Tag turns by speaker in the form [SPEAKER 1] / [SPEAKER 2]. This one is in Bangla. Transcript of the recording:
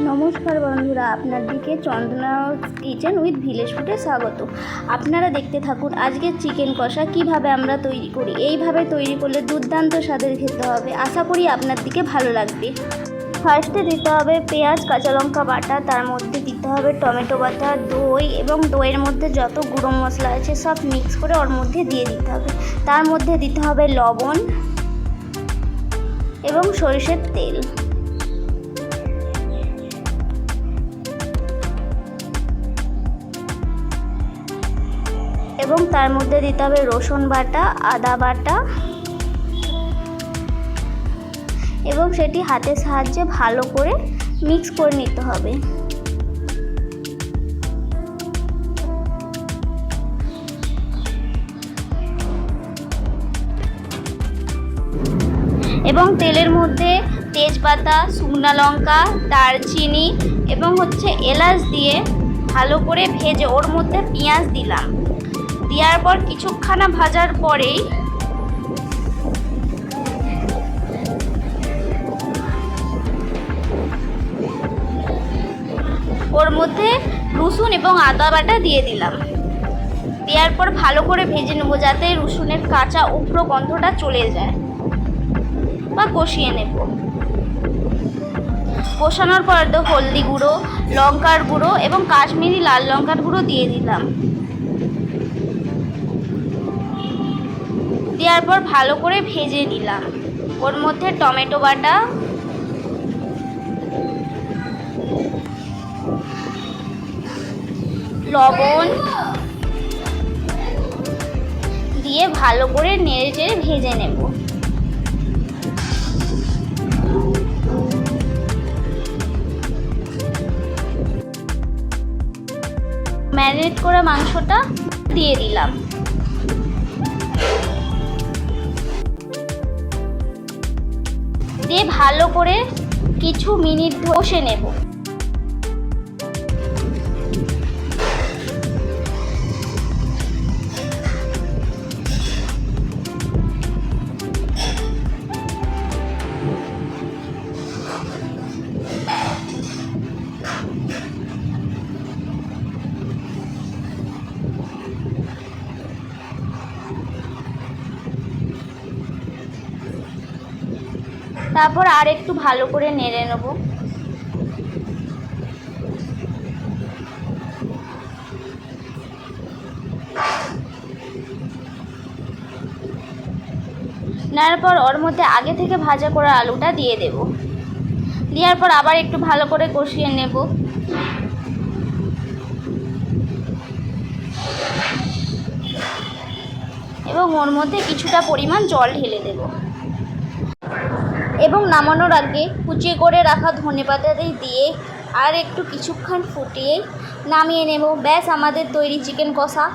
[SPEAKER 1] নমস্কার বন্ধুরা আপনাদেরকে চন্দনা কিচেন উইথ ভিলেজ ফুডে স্বাগত। আপনারা দেখতে থাকুন আজকের চিকেন কষা, কীভাবে আমরা তৈরি করি, এইভাবে তৈরি করলে দুর্দান্ত স্বাদের খেতে হবে। আশা করি আপনার দিকে ভালো লাগবে। ফার্স্টে দিতে হবে পেঁয়াজ, কাঁচা লঙ্কা বাটা, তার মধ্যে দিতে হবে টমেটো বাটা, দই এবং দইয়ের মধ্যে যত গুঁড়ো মশলা আছে সব মিক্স করে ওর মধ্যে দিয়ে দিতে হবে। তার মধ্যে দিতে হবে লবণ এবং সরিষের তেল। এবং তার মধ্যে দিতে হবে রসুন বাটা, আদা বাটা এবং সেটি হাতের সাহায্যে ভালো করে মিক্স করে নিতে হবে। এবং তেলের মধ্যে তেজপাতা, শুকনো লঙ্কা, দারচিনি এবং হচ্ছে এলাচ দিয়ে ভালো করে ভেজে ওর মধ্যে পেঁয়াজ দিলাম। দেওয়ার পর কিছুক্ষণা ভাজার পরেই ওর মধ্যে রসুন এবং আদা বাটা দিয়ে দিলাম। দেওয়ার পর ভালো করে ভেজে নেব যাতে রসুনের কাঁচা উগ্র গন্ধটা চলে যায় বা কষিয়ে নেব। কষানোর পর তো হলদি গুঁড়ো লঙ্কার গুঁড়ো এবং কাশ্মীরি লাল লঙ্কার গুঁড়ো দিয়ে দিলাম। দেওয়ার পর ভালো করে ভেজে নিলাম। ওর মধ্যে টমেটো বাটা। লবণ। দিয়ে ভালো করে নেড়ে চেড়ে ভেজে নেব। ম্যারিনেট করা মাংসটা দিয়ে দিলাম। দিয়ে ভালো করে কিছু মিনিট বসে নেব। তারপর আর একটু ভালো করে নেড়ে নেব। নেওয়ার পর ওর মধ্যে আগে থেকে ভাজা করা আলুটা দিয়ে দেব। দেওয়ার পর আবার একটু ভালো করে কষিয়ে নেব। এবং ওর মধ্যে কিছুটা পরিমাণ জল ঢেলে দেবো। এবং নামানোর আগে কুচিয়ে করে রাখা ধনে পাতাতে দিয়ে আর একটু কিছুক্ষণ ফুটিয়ে নামিয়ে নেব। ব্যাস, আমাদের তৈরি চিকেন কষা।